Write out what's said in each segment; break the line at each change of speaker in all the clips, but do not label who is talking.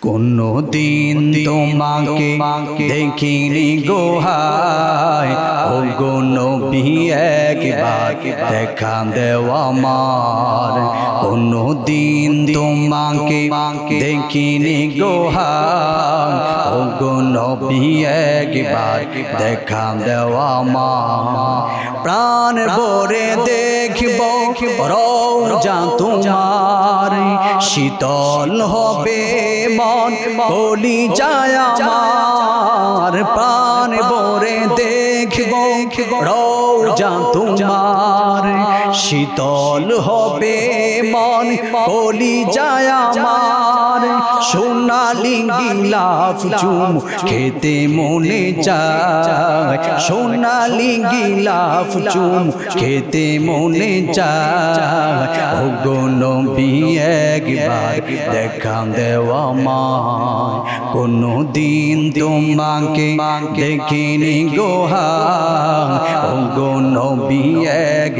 কোনো দিন তোমাকে দেখিনি গোহায়। ও গো নবী, একবার দেখা দেওয়া আমার। কোনো দিন তোমাকে দেখিনি গোহায়। ও গো নবী, একবার দেখা দেওয়া আমার। প্রাণ ভরে দেখব রোজা তোমার। শীতল হবে মন বলি যায় আমার প্রাণ দেখ দেখব রোজা তোমার। শীতল হবে মন বলি যায় আমার। সোনালি গিলাফ চুম খেতে মনে চায় সোনালি গিলাফ চুম খেতে মনে চায় নবী একবার দেখা দেওয়া মা কোনো দিন তোমাকে দেখিনি গোহা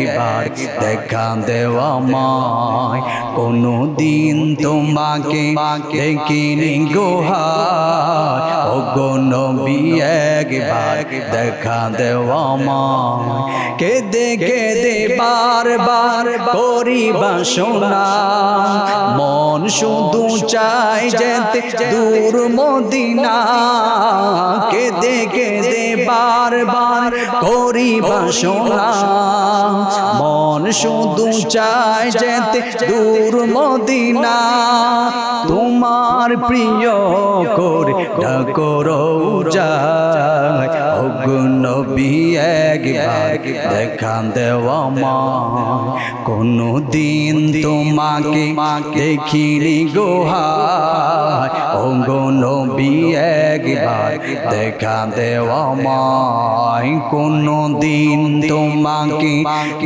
একবার দেখা দেওয়া মায়। কোনো দিন তোমাকে দেখিনি গোহা। ও গো নবী, একবার দেখা দেওয়া মায় কেদে কেদে বারবার করি বাসনা মন শুধু চাই যেতে দূর মদিনা। কেদে কেদে বারবার করি বাসনা মন শুধু চাই যেতে দূর মদিনা তোমার প্রিয় করে ডাকর যায় দেখান দেওয়া মা। কোনো দিন তোমাকে দেখিনি গোহা। অগুন নবী একবার দেখা দেওয়া মাই কোনো দিন তোমাকে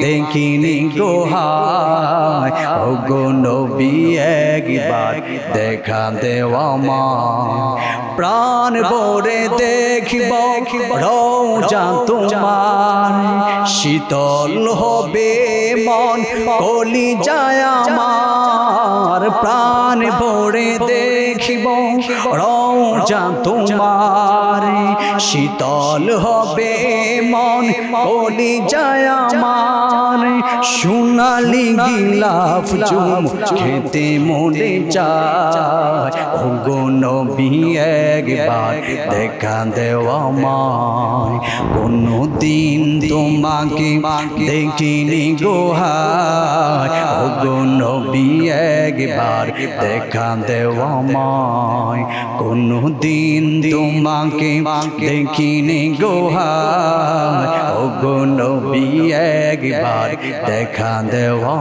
দেখিনি গোহা ও গো নবী দেখা দেওয়া মা। প্রাণ ভরে দেখব রোজা তোমার। শীতল হবে মন কলি যায় আমার। প্রাণ ভরে দেখিব রোজা তোমার। শীতল হবে মন কলি যায় আমার। সোনালি গিলাফ চুম খেতে মনে চায়। ও গো নবী একবার দেখা দেওয়া মায় কোনো দিন তোমাকে দেখিনি গোহায় ও গো নবী একবার দেখা দেওয়া মায় কোনো দিন তোমাকে দেখিনি গোহা। ও একবার দেখা দেওয়া